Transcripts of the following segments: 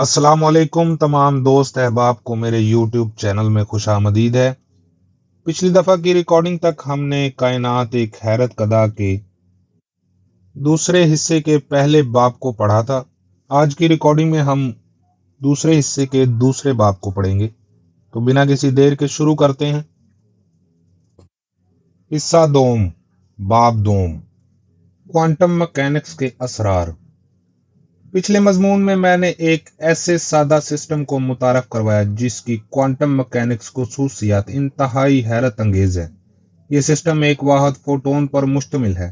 السلام علیکم تمام دوست احباب کو میرے یوٹیوب چینل میں خوش آمدید ہے۔ پچھلی دفعہ کی ریکارڈنگ تک ہم نے کائنات ایک حیرت کدا کے دوسرے حصے کے پہلے باپ کو پڑھا تھا۔ آج کی ریکارڈنگ میں ہم دوسرے حصے کے دوسرے باپ کو پڑھیں گے۔ تو بنا کسی دیر کے شروع کرتے ہیں۔ حصہ دوم، باب دوم کوانٹم مکینکس کے اسرار۔ پچھلے مضمون میں میں نے ایک ایسے سادہ سسٹم کو متعارف کروایا جس کی کوانٹم مکینکس خصوصیات، انتہائی حیرت انگیز ہے یہ سسٹم ایک واحد فوٹون پر مشتمل ہے،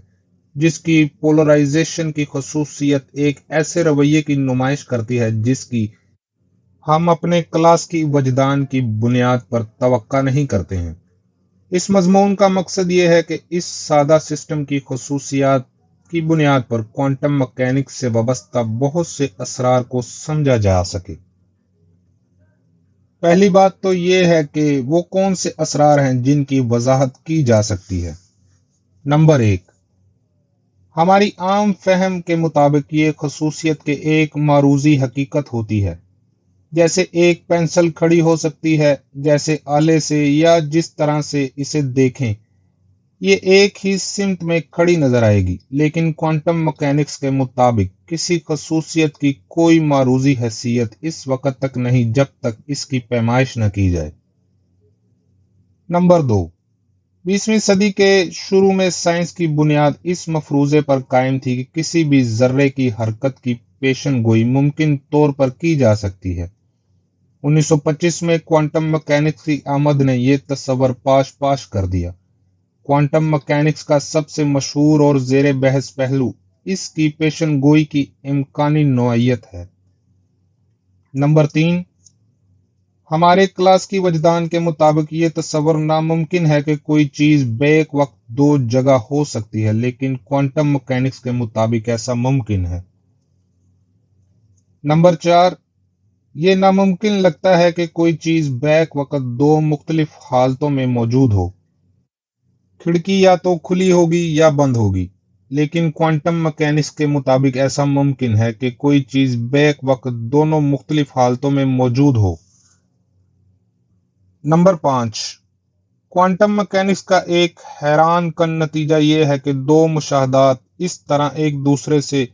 جس کی پولرائزیشن کی خصوصیت ایک ایسے رویے کی نمائش کرتی ہے جس کی ہم اپنے کلاس کی وجدان کی بنیاد پر توقع نہیں کرتے ہیں۔ اس مضمون کا مقصد یہ ہے کہ اس سادہ سسٹم کی خصوصیات کی بنیاد پر کوانٹم مکینکس سے وابستہ بہت سے اسرار کو سمجھا جا سکے۔ پہلی بات تو یہ ہے کہ وہ کون سے اسرار ہیں جن کی وضاحت کی جا سکتی ہے۔ نمبر ایک، ہماری عام فہم کے مطابق یہ خصوصیت کے ایک معروضی حقیقت ہوتی ہے۔ جیسے ایک پینسل کھڑی ہو سکتی ہے، جیسے آلے سے یا جس طرح سے اسے دیکھیں۔ یہ ایک ہی سمت میں کھڑی نظر آئے گی، لیکن کوانٹم مکینکس کے مطابق کسی خصوصیت کی کوئی معروضی حیثیت اس وقت تک نہیں جب تک اس کی پیمائش نہ کی جائے۔ نمبر دو، بیسویں صدی کے شروع میں سائنس کی بنیاد اس مفروضے پر قائم تھی کہ کسی بھی ذرے کی حرکت کی پیشن گوئی ممکن طور پر کی جا سکتی ہے۔ انیس سو پچیس میں کوانٹم مکینکس کی آمد نے یہ تصور پاش پاش کر دیا۔ کوانٹم مکینکس کا سب سے مشہور اور زیر بحث پہلو، اس کی پیشن گوئی کی امکانی نوعیت ہے۔ نمبر تین، ہمارے کلاس کی وجدان کے مطابق یہ تصور ناممکن ہے کہ کوئی چیز بیک وقت دو جگہ ہو سکتی ہے، لیکن کوانٹم مکینکس کے مطابق ایسا ممکن ہے۔ نمبر چار، یہ ناممکن لگتا ہے کہ کوئی چیز بیک وقت دو مختلف حالتوں میں موجود ہو۔ کھڑکی یا تو کھلی ہوگی یا بند ہوگی، لیکن کوانٹم مکینکس کے مطابق ایسا ممکن ہے کہ کوئی چیز بیک وقت دونوں مختلف حالتوں میں موجود ہو۔ نمبر پانچ کوانٹم مکینکس کا ایک حیران کن نتیجہ یہ ہے کہ دو مشاہدات اس طرح ایک دوسرے سے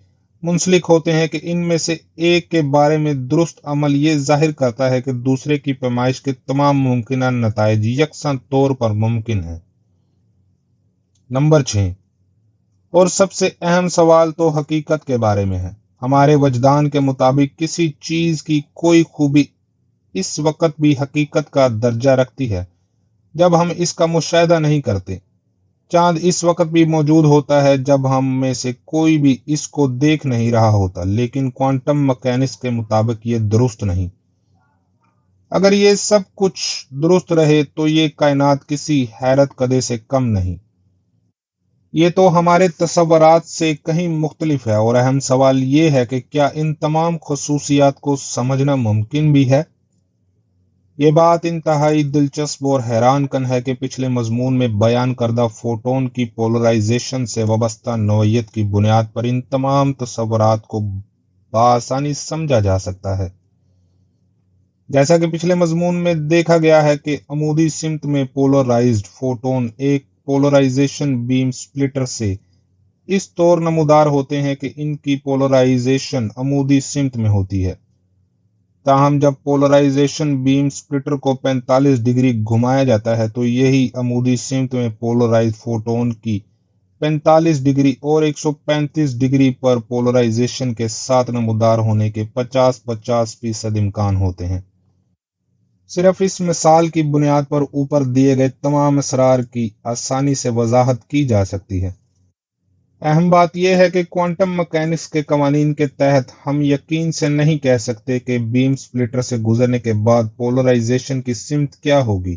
منسلک ہوتے ہیں کہ ان میں سے ایک کے بارے میں درست عمل یہ ظاہر کرتا ہے کہ دوسرے کی پیمائش کے تمام ممکنہ نتائج یکساں طور پر ممکن ہیں۔ نمبر چھ اور سب سے اہم سوال تو حقیقت کے بارے میں ہے۔ ہمارے وجدان کے مطابق کسی چیز کی کوئی خوبی اس وقت بھی حقیقت کا درجہ رکھتی ہے جب ہم اس کا مشاہدہ نہیں کرتے۔ چاند اس وقت بھی موجود ہوتا ہے جب ہم میں سے کوئی بھی اس کو دیکھ نہیں رہا ہوتا، لیکن کوانٹم مکینکس کے مطابق یہ درست نہیں۔ اگر یہ سب کچھ درست رہے تو یہ کائنات کسی حیرت کدے سے کم نہیں۔ یہ تو ہمارے تصورات سے کہیں مختلف ہے اور اہم سوال یہ ہے کہ کیا ان تمام خصوصیات کو سمجھنا ممکن بھی ہے؟ یہ بات انتہائی دلچسپ اور حیران کن ہے کہ پچھلے مضمون میں بیان کردہ فوٹون کی پولرائزیشن سے وابستہ نوعیت کی بنیاد پر ان تمام تصورات کو بآسانی سمجھا جا سکتا ہے۔ جیسا کہ پچھلے مضمون میں دیکھا گیا ہے کہ عمودی سمت میں پولرائزڈ فوٹون ایک پولرائزیشن بیم سپلٹر سے۔ اس طور نمودار ہوتے ہیں کہ ان کی پولرائزیشن عمودی سمت میں ہوتی ہے۔ تاہم، جب پولرائزیشن بیم سپلٹر کو پینتالیس ڈگری گھمایا جاتا ہے، تو یہی عمودی سمت میں پولرائز فوٹون کی پینتالیس ڈگری اور ایک سو پینتیس ڈگری پر پولرائزیشن کے ساتھ نمودار ہونے کے پچاس پچاس فیصد امکان ہوتے ہیں۔ صرف اس مثال کی بنیاد پر اوپر دیے گئے تمام اسرار کی آسانی سے وضاحت کی جا سکتی ہے۔ اہم بات یہ ہے کہ کوانٹم مکینکس کے قوانین کے تحت ہم یقین سے نہیں کہہ سکتے کہ بیم سپلٹر سے گزرنے کے بعد پولرائزیشن کی سمت کیا ہوگی۔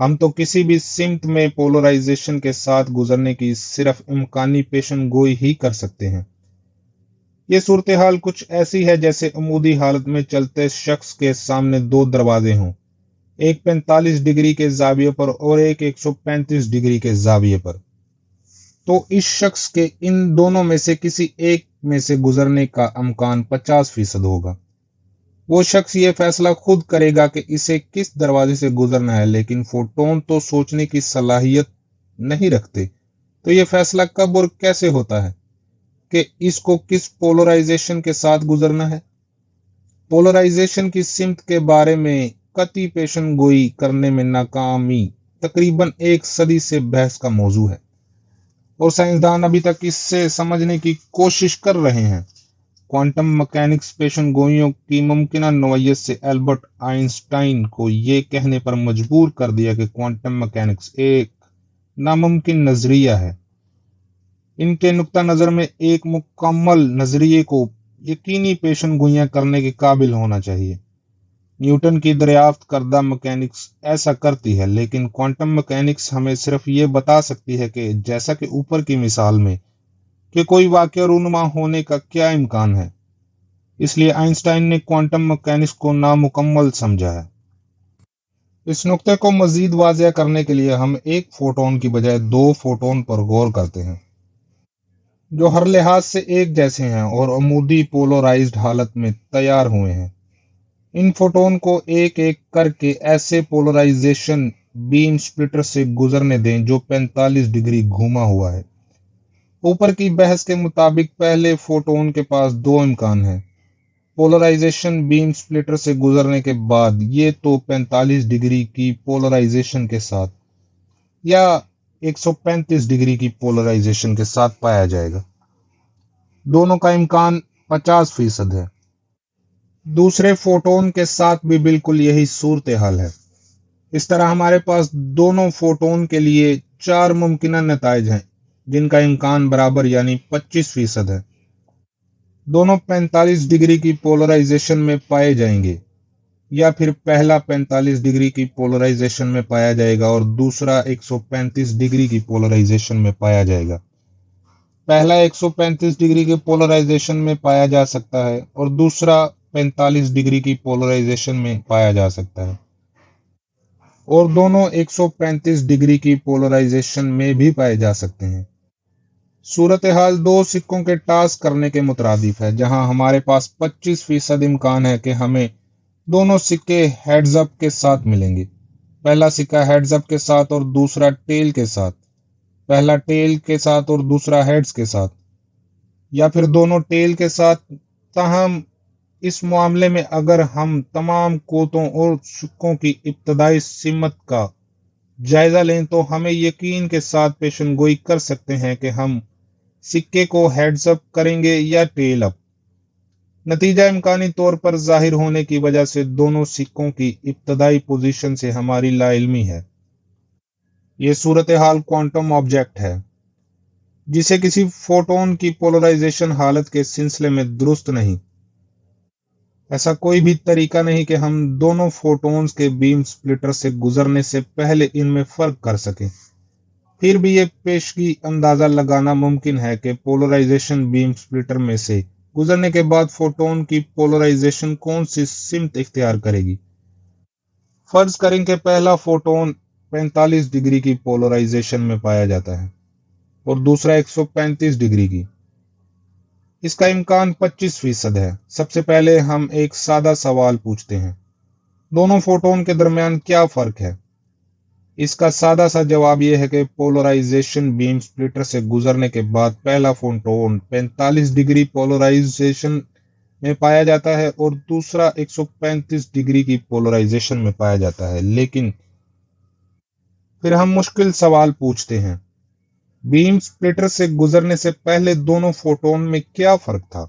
ہم تو کسی بھی سمت میں پولرائزیشن کے ساتھ گزرنے کی صرف امکانی پیشن گوئی ہی کر سکتے ہیں۔ یہ صورتحال کچھ ایسی ہے جیسے عمودی حالت میں چلتے شخص کے سامنے دو دروازے ہوں۔ ایک پینتالیس ڈگری کے زاویے پر اور ایک ایک سو پینتیس ڈگری کے زاویے پر۔ تو اس شخص کے ان دونوں میں سے کسی ایک میں سے گزرنے کا امکان پچاس فیصد ہوگا۔ وہ شخص یہ فیصلہ خود کرے گا کہ اسے کس دروازے سے گزرنا ہے، لیکن فوٹون تو سوچنے کی صلاحیت نہیں رکھتے۔ تو یہ فیصلہ کب اور کیسے ہوتا ہے؟ کہ اس کو کس پولرائزیشن کے ساتھ گزرنا ہے۔ پولرائزیشن کی سمت کے بارے میں قطعی پیشن گوئی کرنے میں ناکامی تقریباً ایک صدی سے بحث کا موضوع ہے۔ اور سائنسدان ابھی تک اس سے سمجھنے کی کوشش کر رہے ہیں۔ کوانٹم مکینکس پیشن گوئیوں کی ممکنہ نوعیت سے البرٹ آئنسٹائن کو یہ کہنے پر مجبور کر دیا کہ کوانٹم مکینکس ایک ناممکن نظریہ ہے۔ ان کے نقطہ نظر میں ایک مکمل نظریے کو یقینی پیشن گوئیاں کرنے کے قابل ہونا چاہیے۔ نیوٹن کی دریافت کردہ مکینکس ایسا کرتی ہے، لیکن کوانٹم مکینکس ہمیں صرف یہ بتا سکتی ہے کہ جیسا کہ اوپر کی مثال میں کہ کوئی واقعہ رونما ہونے کا کیا امکان ہے۔ اس لیے آئنسٹائن نے کوانٹم مکینکس کو نامکمل سمجھا ہے۔ اس نقطے کو مزید واضح کرنے کے لیے ہم ایک فوٹون کی بجائے دو فوٹون پر غور کرتے ہیں۔ جو ہر لحاظ سے ایک جیسے ہیں اور عمودی پولورائزڈ حالت میں تیار ہوئے ہیں۔ ان فوٹون کو ایک ایک کر کے ایسے پولورائزیشن بیم سپلٹر سے گزرنے دیں جو پینتالیس ڈگری گھوما ہوا ہے۔ اوپر کی بحث کے مطابق پہلے فوٹون کے پاس دو امکان ہیں۔ پولرائزیشن بیم سپلٹر سے گزرنے کے بعد یہ تو پینتالیس ڈگری کی پولرائزیشن کے ساتھ۔ یا ایک سو پینتیس ڈگری کی پولرائزیشن کے ساتھ پایا جائے گا۔ دونوں کا امکان پچاس فیصد ہے۔ دوسرے فوٹون کے ساتھ بھی بالکل یہی صورتحال ہے۔ اس طرح ہمارے پاس دونوں فوٹون کے لیے چار ممکنہ نتائج ہیں، جن کا امکان برابر یعنی پچیس فیصد ہے۔ دونوں پینتالیس ڈگری کی پولرائزیشن میں پائے جائیں گے۔ یا پھر پہلا پینتالیس ڈگری کی پولرائزیشن میں پایا جائے گا اور دوسرا ایک سو پینتیس ڈگری کی پولرائزیشن میں پایا جائے گا۔ پہلا ایک سو پینتیس ڈگری کے پولرائزیشن میں پایا جا سکتا ہے اور دوسرا پینتالیس ڈگری کی پولرائزیشن میں پایا جا سکتا ہے۔ اور دونوں ایک سو پینتیس ڈگری کی پولرائزیشن میں بھی پائے جا سکتے ہیں۔ صورتحال دو سکوں کے ٹاس کرنے کے مترادف ہے، جہاں ہمارے پاس پچیس فیصد امکان ہے کہ ہمیں دونوں سکے ہیڈز اپ کے ساتھ ملیں گے۔ پہلا سکہ ہیڈز اپ کے ساتھ اور دوسرا ٹیل کے ساتھ۔ پہلا ٹیل کے ساتھ اور دوسرا ہیڈز کے ساتھ۔ یا پھر دونوں ٹیل کے ساتھ۔ تاہم، اس معاملے میں اگر ہم تمام کوتوں اور سکوں کی ابتدائی سمت کا جائزہ لیں تو ہمیں یقین کے ساتھ پیشن گوئی کر سکتے ہیں کہ ہم سکے کو ہیڈز اپ کریں گے یا ٹیل اپ نتیجہ امکانی طور پر ظاہر ہونے کی وجہ سے دونوں سکوں کی ابتدائی پوزیشن سے ہماری لا علمی ہے۔ یہ صورتحال کوانٹم آبجیکٹ ہے، جسے کسی فوٹون کی پولرائزیشن حالت کے سلسلے میں درست نہیں۔ ایسا کوئی بھی طریقہ نہیں کہ ہم دونوں فوٹونز کے بیم سپلٹر سے گزرنے سے پہلے ان میں فرق کر سکیں۔ پھر بھی یہ پیشگی اندازہ لگانا ممکن ہے کہ پولرائزیشن بیم سپلٹر میں سے گزرنے کے بعد فوٹون کی پولرائزیشن کون سی سمت اختیار کرے گی؟ فرض کریں کہ پہلا فوٹون پینتالیس ڈگری کی پولرائزیشن میں پایا جاتا ہے اور دوسرا ایک سو پینتیس ڈگری کی۔ اس کا امکان پچیس فیصد ہے۔ سب سے پہلے ہم ایک سادہ سوال پوچھتے ہیں۔ دونوں فوٹون کے درمیان کیا فرق ہے؟ اس کا سادہ سا جواب یہ ہے کہ پولرائزیشن بیم سپلٹر سے گزرنے کے بعد پہلا فوٹون پینتالیس ڈگری پولرائزیشن میں پایا جاتا ہے اور دوسرا ایک سو پینتیس ڈگری کی پولرائزیشن میں پایا جاتا ہے۔ لیکن پھر ہم مشکل سوال پوچھتے ہیں۔ بیم سپلٹر سے گزرنے سے پہلے دونوں فوٹون میں کیا فرق تھا؟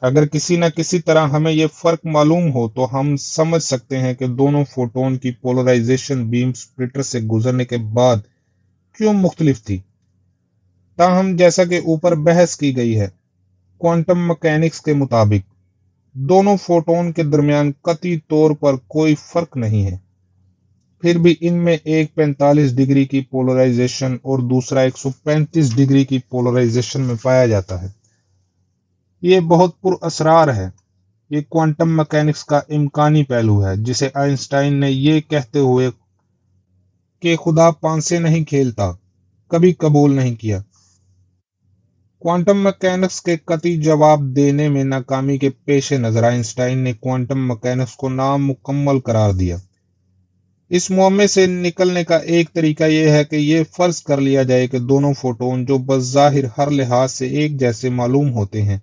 اگر کسی نہ کسی طرح ہمیں یہ فرق معلوم ہو تو ہم سمجھ سکتے ہیں کہ دونوں فوٹون کی پولرائزیشن بیم سپلٹر سے گزرنے کے بعد کیوں مختلف تھی۔ تاہم، جیسا کہ اوپر بحث کی گئی ہے کوانٹم مکینکس کے مطابق، دونوں فوٹون کے درمیان قطعی طور پر کوئی فرق نہیں ہے۔ پھر بھی ان میں ایک پینتالیس ڈگری کی پولرائزیشن اور دوسرا ایک سو پینتیس ڈگری کی پولرائزیشن میں پایا جاتا ہے۔ یہ بہت پر اسرار ہے۔ یہ کوانٹم مکینکس کا امکانی پہلو ہے، جسے آئنسٹائن نے یہ کہتے ہوئے کہ خدا پان سے نہیں کھیلتا، کبھی قبول نہیں کیا۔ کوانٹم مکینکس کے قطعی جواب دینے میں ناکامی کے پیش نظر آئنسٹائن نے کوانٹم مکینکس کو نامکمل قرار دیا۔ اس معمے سے نکلنے کا ایک طریقہ یہ ہے کہ یہ فرض کر لیا جائے کہ دونوں فوٹون جو بظاہر ہر لحاظ سے ایک جیسے معلوم ہوتے ہیں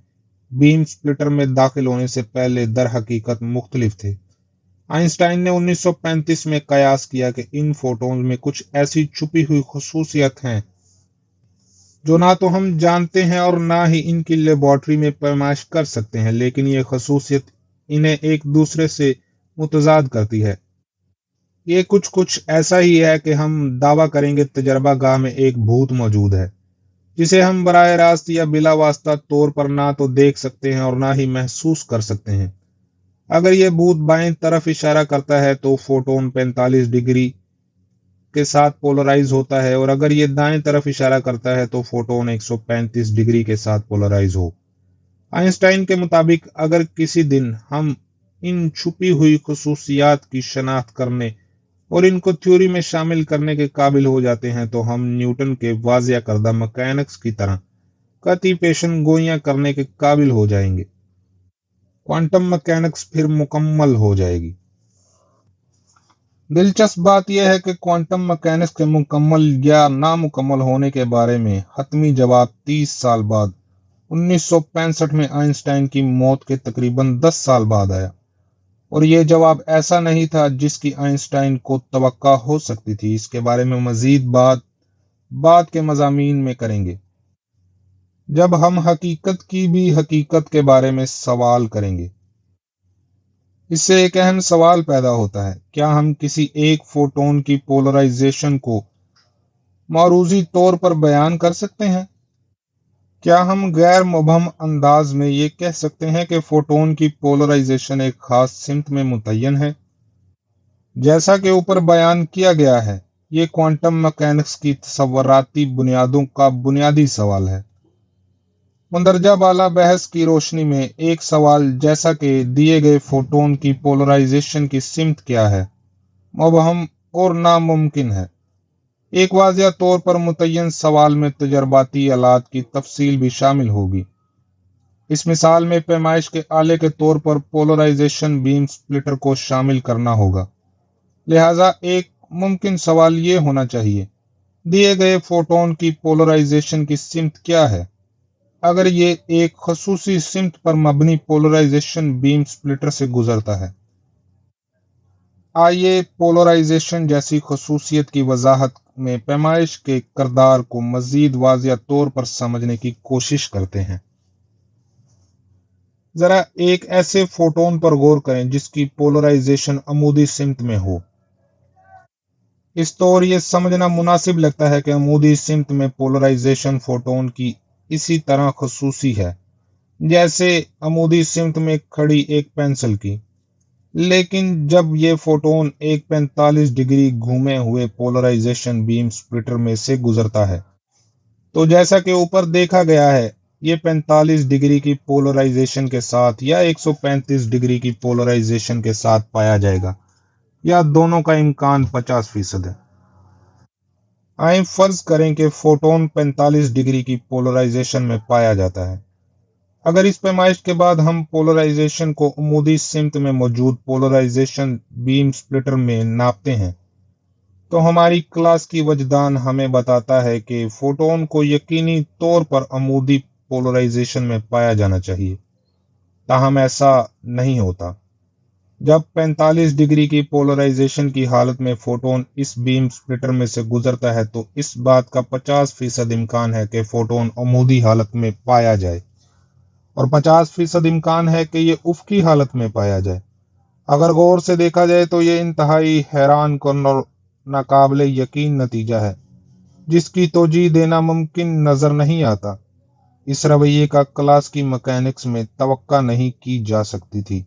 بیم سپلٹر میں داخل ہونے سے پہلے در حقیقت مختلف تھے۔ آئنسٹائن نے انیس سو پینتیس میں قیاس کیا کہ ان فوٹونز میں کچھ ایسی چھپی ہوئی خصوصیت ہیں جو نہ تو ہم جانتے ہیں اور نہ ہی ان کی لیبارٹری میں پیمائش کر سکتے ہیں، لیکن یہ خصوصیت انہیں ایک دوسرے سے متضاد کرتی ہے۔ یہ کچھ کچھ ایسا ہی ہے کہ ہم دعویٰ کریں گے تجربہ گاہ میں ایک بھوت موجود ہے۔ جسے ہم براہ راست یا بلا واسطہ طور پر نہ تو دیکھ سکتے ہیں اور نہ ہی محسوس کر سکتے ہیں۔ اگر یہ بوت بائیں طرف اشارہ کرتا ہے تو فوٹون پینتالیس ڈگری کے ساتھ پولرائز ہوتا ہے اور اگر یہ دائیں طرف اشارہ کرتا ہے تو فوٹون ایک سو پینتیس ڈگری کے ساتھ پولرائز ہو۔ آئنسٹائن کے مطابق اگر کسی دن ہم ان چھپی ہوئی خصوصیات کی شناخت کرنے اور ان کو تھیوری میں شامل کرنے کے قابل ہو جاتے ہیں، تو ہم نیوٹن کے واضح کردہ مکینکس کی طرح قطعی پیشن گوئیاں کرنے کے قابل ہو جائیں گے۔ کوانٹم مکینکس پھر مکمل ہو جائے گی۔ دلچسپ بات یہ ہے کہ کوانٹم مکینکس کے مکمل یا نامکمل ہونے کے بارے میں حتمی جواب تیس سال بعد، انیس سو پینسٹھ میں آئنسٹائن کی موت کے تقریباً دس سال بعد آیا۔ اور یہ جواب ایسا نہیں تھا جس کی آئنسٹائن کو توقع ہو سکتی تھی۔ اس کے بارے میں مزید بات بات کے مضامین میں کریں گے۔ جب ہم حقیقت کی بھی حقیقت کے بارے میں سوال کریں گے۔ اس سے ایک اہم سوال پیدا ہوتا ہے۔ کیا ہم کسی ایک فوٹون کی پولرائزیشن کو معروضی طور پر بیان کر سکتے ہیں؟ کیا ہم غیر مبہم انداز میں یہ کہہ سکتے ہیں کہ فوٹون کی پولرائزیشن ایک خاص سمت میں متعین ہے؟ جیسا کہ اوپر بیان کیا گیا ہے، یہ کوانٹم مکینکس کی تصوراتی بنیادوں کا بنیادی سوال ہے۔ مندرجہ بالا بحث کی روشنی میں ایک سوال جیسا کہ دیے گئے فوٹون کی پولرائزیشن کی سمت کیا ہے؟ مبہم اور ناممکن ہے۔ ایک واضح طور پر متعین سوال میں تجرباتی آلات کی تفصیل بھی شامل ہوگی۔ اس مثال میں پیمائش کے آلے کے طور پر پولرائزیشن بیم سپلٹر کو شامل کرنا ہوگا۔ لہذا ایک ممکن سوال یہ ہونا چاہیے، دیے گئے فوٹون کی پولرائزیشن کی سمت کیا ہے؟ اگر یہ ایک خصوصی سمت پر مبنی پولرائزیشن بیم سپلٹر سے گزرتا ہے۔ آئیے پولرائزیشن جیسی خصوصیت کی وضاحت میں پیمائش کے کردار کو مزید واضح طور پر سمجھنے کی کوشش کرتے ہیں۔ ذرا ایک ایسے فوٹون پر غور کریں جس کی پولرائزیشن عمودی سمت میں ہو۔ اس طور یہ سمجھنا مناسب لگتا ہے کہ عمودی سمت میں پولرائزیشن فوٹون کی اسی طرح خصوصی ہے، جیسے عمودی سمت میں کھڑی ایک پینسل کی۔ لیکن جب یہ فوٹون ایک پینتالیس ڈگری گھومے ہوئے پولرائزیشن بیم سپلٹر میں سے گزرتا ہے، تو جیسا کہ اوپر دیکھا گیا ہے، یہ پینتالیس ڈگری کی پولرائزیشن کے ساتھ یا ایک سو پینتیس ڈگری کی پولرائزیشن کے ساتھ پایا جائے گا، یا دونوں کا امکان پچاس فیصد ہے۔ آئیں فرض کریں کہ فوٹون پینتالیس ڈگری کی پولرائزیشن میں پایا جاتا ہے۔ اگر اس پیمائش کے بعد ہم پولرائزیشن کو عمودی سمت میں موجود پولرائزیشن بیم سپلٹر میں ناپتے ہیں، تو ہماری کلاس کی وجدان ہمیں بتاتا ہے کہ فوٹون کو یقینی طور پر عمودی پولرائزیشن میں پایا جانا چاہیے، تاہم ایسا نہیں ہوتا۔ جب پینتالیس ڈگری کی پولرائزیشن کی حالت میں فوٹون اس بیم سپلٹر میں سے گزرتا ہے، تو اس بات کا پچاس فیصد امکان ہے کہ فوٹون عمودی حالت میں پایا جائے۔ اور پچاس فیصد امکان ہے کہ یہ افقی حالت میں پایا جائے۔ اگر غور سے دیکھا جائے تو یہ انتہائی حیران کن اور ناقابل یقین نتیجہ ہے، جس کی توجہ دینا ممکن نظر نہیں آتا۔ اس رویے کا کلاس کی مکینکس میں توقع نہیں کی جا سکتی تھی۔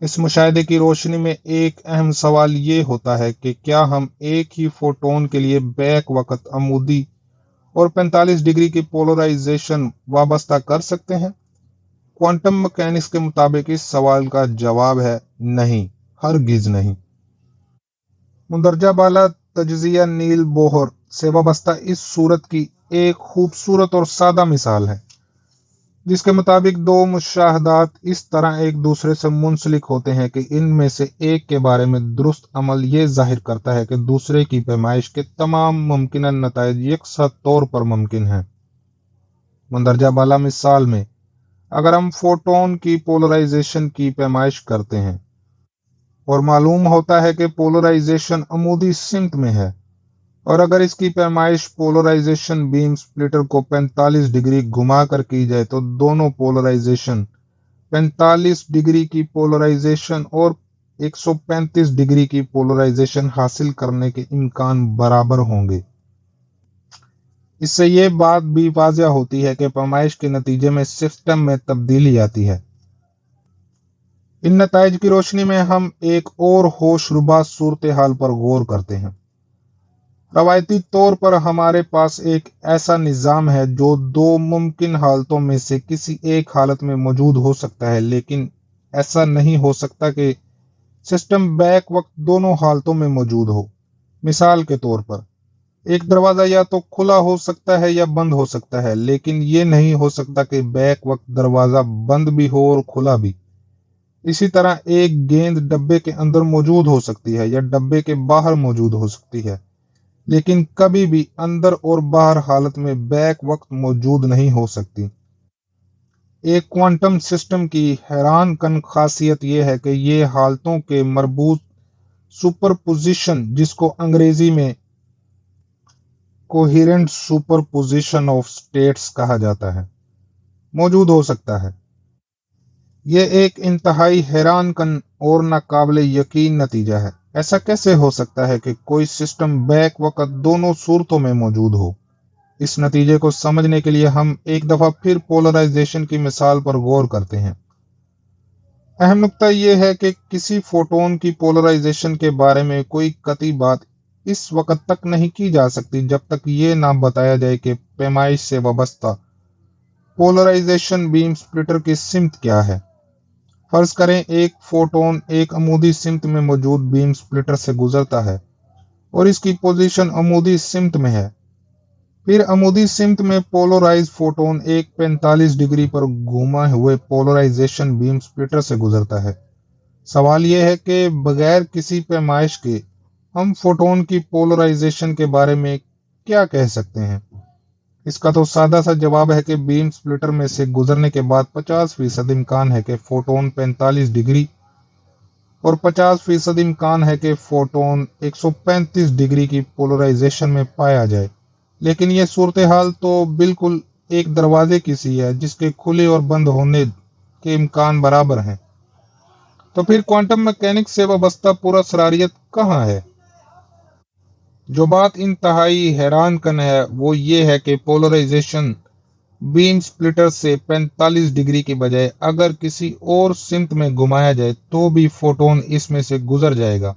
اس مشاہدے کی روشنی میں ایک اہم سوال یہ ہوتا ہے کہ کیا ہم ایک ہی فوٹون کے لیے بیک وقت عمودی اور پینتالیس ڈگری کی پولرائزیشن وابستہ کر سکتے ہیں؟ کوانٹم مکینکس کے مطابق اس سوال کا جواب ہے نہیں، ہرگز نہیں۔ مندرجہ بالا تجزیہ نیل بوہر سے وابستہ اس صورت کی ایک خوبصورت اور سادہ مثال ہے، جس کے مطابق دو مشاہدات اس طرح ایک دوسرے سے منسلک ہوتے ہیں کہ ان میں سے ایک کے بارے میں درست عمل یہ ظاہر کرتا ہے کہ دوسرے کی پیمائش کے تمام ممکنہ نتائج یکساں طور پر ممکن ہیں۔ مندرجہ بالا مثال میں اگر ہم فوٹون کی پولرائزیشن کی پیمائش کرتے ہیں، اور معلوم ہوتا ہے کہ پولرائزیشن عمودی سمت میں ہے، اور اگر اس کی پیمائش پولرائزیشن بیم سپلیٹر کو پینتالیس ڈگری گھما کر کی جائے تو دونوں پولرائزیشن پینتالیس ڈگری کی پولرائزیشن اور ایک سو پینتیس ڈگری کی پولرائزیشن حاصل کرنے کے امکان برابر ہوں گے۔ اس سے یہ بات بھی واضح ہوتی ہے کہ پیمائش کے نتیجے میں سسٹم میں تبدیلی آتی ہے۔ ان نتائج کی روشنی میں ہم ایک اور ہوش ربا صورتحال پر غور کرتے ہیں۔ روایتی طور پر ہمارے پاس ایک ایسا نظام ہے جو دو ممکن حالتوں میں سے کسی ایک حالت میں موجود ہو سکتا ہے، لیکن ایسا نہیں ہو سکتا کہ سسٹم بیک وقت دونوں حالتوں میں موجود ہو۔ مثال کے طور پر ایک دروازہ یا تو کھلا ہو سکتا ہے یا بند ہو سکتا ہے، لیکن یہ نہیں ہو سکتا کہ بیک وقت دروازہ بند بھی ہو اور کھلا بھی۔ اسی طرح ایک گیند ڈبے کے اندر موجود ہو سکتی ہے یا ڈبے کے باہر موجود ہو سکتی ہے، لیکن کبھی بھی اندر اور باہر حالت میں بیک وقت موجود نہیں ہو سکتی۔ ایک کوانٹم سسٹم کی حیران کن خاصیت یہ ہے کہ یہ حالتوں کے مربوط سپر پوزیشن جس کو انگریزی میں coherent superposition of states کہا جاتا ہے۔ موجود ہو سکتا ہے۔ یہ ایک انتہائی حیران کن اور ناقابل یقین نتیجہ ہے۔ ایسا کیسے ہو سکتا ہے کہ کوئی سسٹم بیک وقت دونوں صورتوں میں موجود ہو؟ اس نتیجے کو سمجھنے کے لیے ہم ایک دفعہ پھر پولرائزیشن کی مثال پر غور کرتے ہیں۔ اہم نقطہ یہ ہے کہ کسی فوٹون کی پولرائزیشن کے بارے میں کوئی قطعی بات اس وقت تک نہیں کی جا سکتی جب تک یہ نہ بتایا جائے کہ پیمائش سے وابستہ پولرائزیشن بیم سپلٹر کی سمت کیا ہے۔ فرض کریں ایک فوٹون ایک عمودی سمت میں موجود بیم سپلٹر سے گزرتا ہے اور اس کی پوزیشن عمودی سمت میں ہے۔ پھر عمودی سمت میں پولورائز فوٹون ایک پینتالیس ڈگری پر گھوما ہوئے پولرائزیشن بیم سپلٹر سے گزرتا ہے۔ سوال یہ ہے کہ بغیر کسی پیمائش کے ہم فوٹون کی پولرائزیشن کے بارے میں کیا کہہ سکتے ہیں؟ اس کا تو سادہ سا جواب ہے کہ بیم سپلٹر میں سے گزرنے کے بعد پچاس فیصد امکان ہے کہ فوٹون پینتالیس ڈگری اور پچاس فیصد امکان ہے کہ فوٹون ایک سو پینتیس ڈگری کی پولرائزیشن میں پایا جائے۔ لیکن یہ صورتحال تو بالکل ایک دروازے کی سی ہے، جس کے کھلے اور بند ہونے کے امکان برابر ہیں۔ تو پھر کوانٹم مکینکس سے وابستہ پورا سراریت کہاں ہے؟ جو بات انتہائی حیران کن ہے وہ یہ ہے کہ پولرائزیشن بیم سپلٹر سے پینتالیس ڈگری کے بجائے اگر کسی اور سمت میں گھمایا جائے تو بھی فوٹون اس میں سے گزر جائے گا۔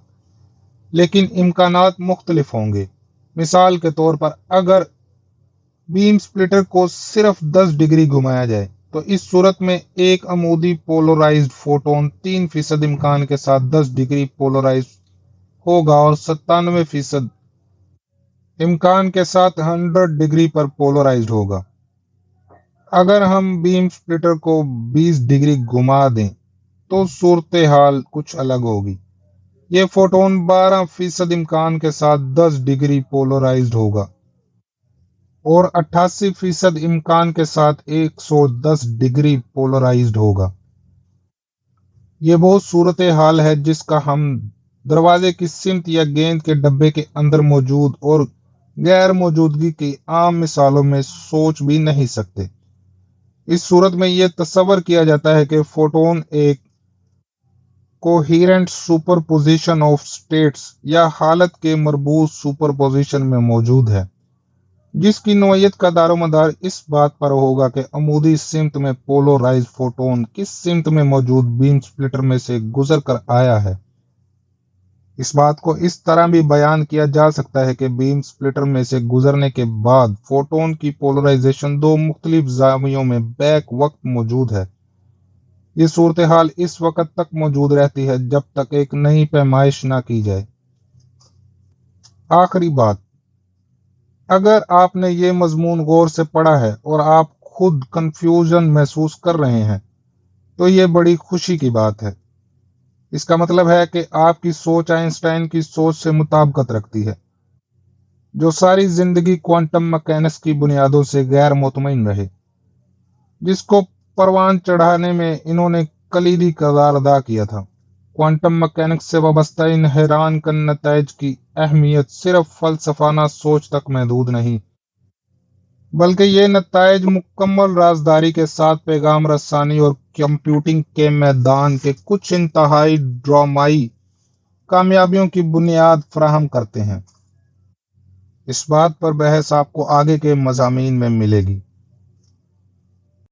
لیکن امکانات مختلف ہوں گے۔ مثال کے طور پر اگر بیم سپلٹر کو صرف دس ڈگری گھمایا جائے تو اس صورت میں ایک عمودی پولرائزڈ فوٹون تین فیصد امکان کے ساتھ دس ڈگری پولرائز ہوگا اور ستانوے فیصد امکان کے ساتھ ہنڈریڈ ڈگری پر پولرائزڈ ہوگا۔ اگر ہم بیم سپلٹر کو بیس ڈگری گھما دیں تو صورتحال کچھ الگ ہوگی۔ یہ فوٹون بارہ فیصد امکان کے ساتھ دس ڈگری پولرائزڈ ہوگا۔ اور اٹھاسی فیصد امکان کے ساتھ ایک سو دس ڈگری پولرائزڈ ہوگا۔ یہ وہ صورتحال ہے جس کا ہم دروازے کی سمت یا گیند کے ڈبے کے اندر موجود اور غیر موجودگی کی عام مثالوں میں سوچ بھی نہیں سکتے۔ اس صورت میں یہ تصور کیا جاتا ہے کہ فوٹون ایک coherent superposition of states یا حالت کے مربوط سپر پوزیشن میں موجود ہے۔ جس کی نوعیت کا دار و مدار اس بات پر ہوگا کہ عمودی سمت میں پولورائز فوٹون کس سمت میں موجود بیم سپلٹر میں سے گزر کر آیا ہے۔ اس بات کو اس طرح بھی بیان کیا جا سکتا ہے کہ بیم سپلٹر میں سے گزرنے کے بعد فوٹون کی پولرائزیشن دو مختلف زاویوں میں بیک وقت موجود ہے۔ یہ صورتحال اس وقت تک موجود رہتی ہے جب تک ایک نئی پیمائش نہ کی جائے۔ آخری بات، اگر آپ نے یہ مضمون غور سے پڑھا ہے اور آپ خود کنفیوژن محسوس کر رہے ہیں، تو یہ بڑی خوشی کی بات ہے۔ اس کا مطلب ہے کہ آپ کی سوچ آئنسٹائن کی سوچ سے مطابقت رکھتی ہے، جو ساری زندگی کوانٹم مکینکس کی بنیادوں سے غیر مطمئن رہے۔ جس کو پروان چڑھانے میں انہوں نے کلیدی کردار ادا کیا تھا۔ کوانٹم مکینکس سے وابستہ ان حیران کن نتائج کی اہمیت صرف فلسفانہ سوچ تک محدود نہیں، بلکہ یہ نتائج مکمل رازداری کے ساتھ پیغام رسانی اور کمپیوٹنگ کے میدان کے کچھ انتہائی ڈرامائی کامیابیوں کی بنیاد فراہم کرتے ہیں۔ اس بات پر بحث آپ کو آگے کے مضامین میں ملے گی۔